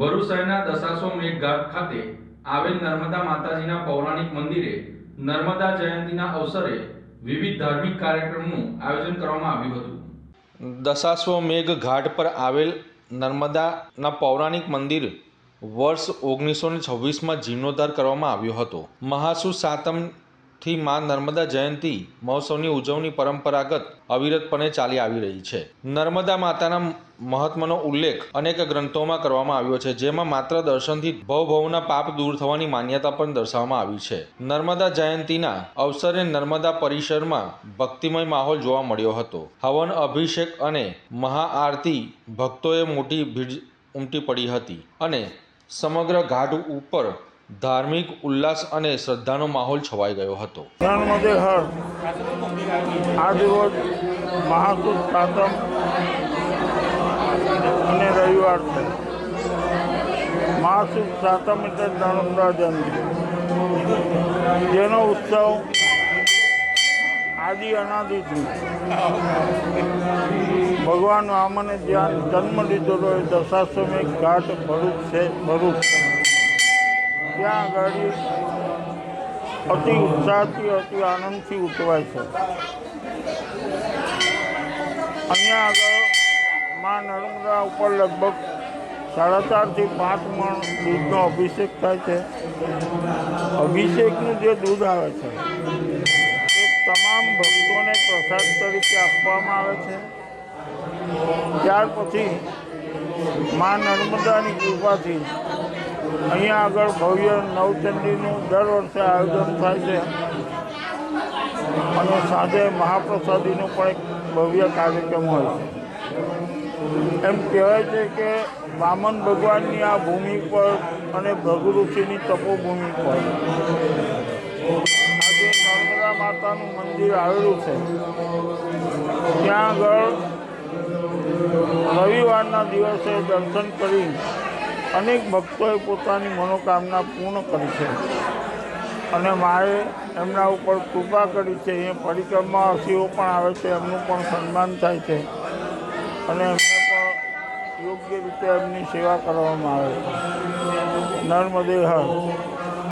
ભરૂચ શહેરના મેઘઘાટ ખાતે આવેલ નર્મદા માતાજીના પૌરાણિક મંદિરે નર્મદા જયંતિના અવસરે વિવિધ ધાર્મિક કાર્યક્રમનું આયોજન કરવામાં આવ્યું હતું. દશાશ્વમેઘ ઘાટ પર આવેલ નર્મદાના પૌરાણિક મંદિર વર્ષ ઓગણીસો ને છવ્વીસમાં જીર્ણોદ્ધાર કરવામાં આવ્યો હતો. મહાસુ સાતમથી મા નર્મદા જયંતિ મહોત્સવની ઉજવણી પરંપરાગત અવિરતપણે ચાલી આવી રહી છે. નર્મદા માતાના મહત્વનો ઉલ્લેખ અનેક ગ્રંથોમાં કરવામાં આવ્યો છે, જેમાં માત્ર દર્શનથી ભવભવના પાપ દૂર થવાની માન્યતા પણ દર્શાવવામાં આવી છે. નર્મદા જયંતિના અવસરે નર્મદા પરિસરમાં ભક્તિમય માહોલ જોવા મળ્યો હતો. હવન અભિષેક અને મહાઆરતી ભક્તોએ મોટી ભીડ ઉમટી પડી હતી અને સમગ્ર ઘાટ ઉપર ધાર્મિક ઉલ્લાસ અને શ્રદ્ધાનો માહોલ છવાઈ ગયો હતો. અને રવિવાર છે. મહાસુદ સાતમ એટલે નર્મદા જયંતિ જેનો ઉત્સવ આદિ અનાદિથી ભગવાન રામને જ્યાં જન્મ લીધેલો એ દશાશ્વમેઘ ઘાટ ભરૂચ છે, ભરૂચ. ત્યાં આગળ અતિ ઉત્સાહથી, અતિ આનંદથી ઉજવાય છે. અહીંયા આગળ મા નર્મદા ઉપર લગભગ સાડા ચારથી પાંચ મણ દૂધનો અભિષેક થાય છે. અભિષેકનું જે દૂધ આવે છે, એ તમામ ભક્તોને પ્રસાદ તરીકે આપવામાં આવે છે. ત્યાર પછી મા નર્મદાની કૃપાથી અહીંયા આગળ ભવ્ય નવચંડીનું દર વર્ષે આયોજન થાય છે. અને સાંજે મહાપ્રસાદીનો પણ એક ભવ્ય કાર્યક્રમ હોય છે. એમ કહેવાય છે કે વામન ભગવાનની આ ભૂમિ પર અને ભૃગુ ઋષિની તપોભૂમિ પર આજે નર્મદા માતાનું મંદિર આવેલું છે. ત્યાં આગળ રવિવારના દિવસે દર્શન કરી અનેક ભક્તોએ પોતાની મનોકામના પૂર્ણ કરી છે. અને માએ એમના ઉપર કૃપા કરી છે. એ પરિક્રમાવાસીઓ પણ આવે છે, એમનું પણ સન્માન થાય છે. અને એમને પણ યોગ્ય રીતે એમની સેવા કરવામાં આવે છે. નર્મદે હર.